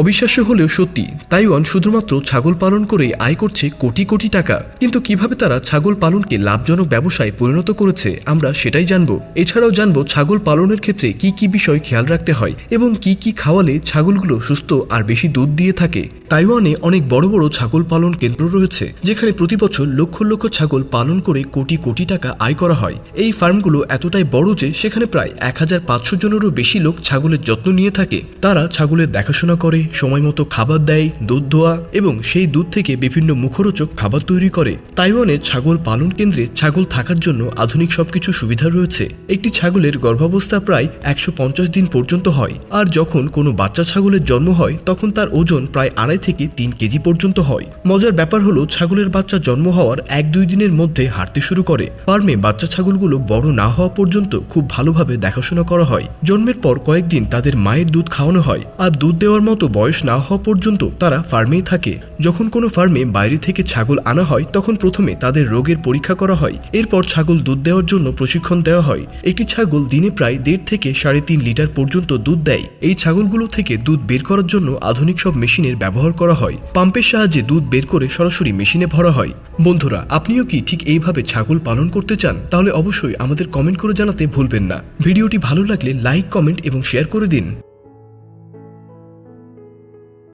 অবিশ্বাস্য হলেও সত্যি, তাইওয়ান শুধুমাত্র ছাগল পালন করে আয় করছে কোটি কোটি টাকা। কিন্তু কীভাবে তারা ছাগল পালনকে লাভজনক ব্যবসায় পরিণত করেছে, আমরা সেটাই জানব। এছাড়াও জানব ছাগল পালনের ক্ষেত্রে কি কি বিষয় খেয়াল রাখতে হয় এবং কি কি খাওয়ালে ছাগলগুলো সুস্থ আর বেশি দুধ দিয়ে থাকে। তাইওয়ানে অনেক বড় বড় ছাগল পালন কেন্দ্র রয়েছে, যেখানে প্রতি বছর লক্ষ লক্ষ ছাগল পালন করে কোটি কোটি টাকা আয় করা হয়। এই ফার্মগুলো এতটাই বড় যে সেখানে প্রায় এক হাজার পাঁচশো জনেরও বেশি লোক ছাগলের যত্ন নিয়ে থাকে। তারা ছাগলের দেখাশোনা করে সময় মতো খাবার দেয়, দুধ দোয়া এবং সেই দুধ থেকে বিভিন্ন মুখরোচক খাবার তৈরি করে। তাইওয়ানের ছাগল পালন কেন্দ্রে ছাগল থাকার জন্য আধুনিক সবকিছু সুবিধা রয়েছে। একটি ছাগলের গর্ভাবস্থা প্রায় একশো পঞ্চাশ দিন পর্যন্ত হয় আর যখন কোনো বাচ্চা ছাগলের জন্ম হয়, তখন তার ওজন প্রায় আড়াই থেকে তিন কেজি পর্যন্ত হয়। মজার ব্যাপার হলো, ছাগলের বাচ্চা জন্ম হওয়ার এক দুই দিনের মধ্যে হাঁটতে শুরু করে। ফার্মে বাচ্চা ছাগলগুলো বড় না হওয়া পর্যন্ত খুব ভালোভাবে দেখাশোনা করা হয়। জন্মের পর কয়েকদিন তাদের মায়ের দুধ খাওয়ানো হয় আর দুধ দেওয়ার মতো বয়স না হওয়া পর্যন্ত তারা ফার্মেই থাকে। যখন কোনো ফার্মে বাইরে থেকে ছাগল আনা হয়, তখন প্রথমে তাদের রোগের পরীক্ষা করা হয়। এরপর ছাগল দুধ দেওয়ার জন্য প্রশিক্ষণ দেওয়া হয়। একটি ছাগল দিনে প্রায় দেড় থেকে সাড়ে তিন লিটার পর্যন্ত দুধ দেয়। এই ছাগলগুলো থেকে দুধ বের করার জন্য আধুনিক সব মেশিনের ব্যবহার করা হয়। পাম্পের সাহায্যে দুধ বের করে সরাসরি মেশিনে ভরা হয়। বন্ধুরা, আপনিও কি ঠিক এইভাবে ছাগল পালন করতে চান? তাহলে অবশ্যই আমাদের কমেন্ট করে জানাতে ভুলবেন না। ভিডিওটি ভালো লাগলে লাইক, কমেন্ট এবং শেয়ার করে দিন।